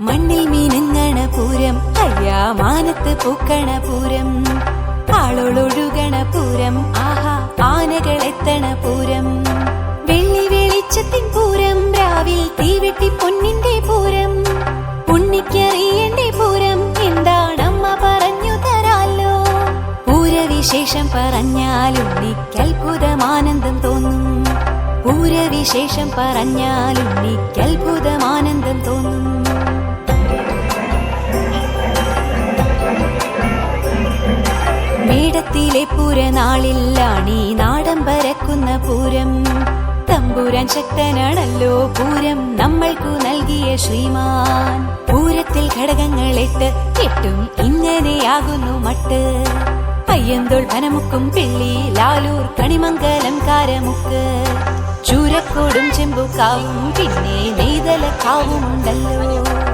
മണ്ണിൽ മീനങ്ങണ പൂരം അയ്യാ മാനത്ത് പൂക്കണ പൂരം ആളോളൊഴുകണ പൂരം ആഹാ ആനകൾ എത്തണ പൂരം വെള്ളി വെളിച്ചത്തിൻ പൂരം രാവിൽ തീവെട്ടി പൊന്നിന്റെ പൂരം. ഉണ്ണിക്കറിയണ്ടേ പൂരം എന്താണമ്മ പറഞ്ഞു തരാലോ? പൂരവിശേഷം പറഞ്ഞാൽ ഉണ്ണിക്ക് അത്ഭുതമാനന്ദം തോന്നും. പൂരവിശേഷം പറഞ്ഞാൽ ഉണ്ണിക്ക് മേടത്തിലെ പൂരനാളിലാണ് ഈ നാടം പരക്കുന്ന പൂരം. തമ്പുരാൻ ശക്തനാണല്ലോ പൂരം. നമ്മൾക്കു നൽകിയ ശ്രീമാൻ. പൂരത്തിൽ ഘടകങ്ങളെട്ട് എട്ടും ഇങ്ങനെയാകുന്നു മട്ട്. പയ്യന്തോൾ ധനമുക്കും പിള്ളി ലാലൂർ കണിമംഗലം കാരമുക്ക്. ചൂരക്കോടും ചെമ്പുക്കാവും പിന്നെ നെയ്തലക്കാവും ഉണ്ടല്ലോ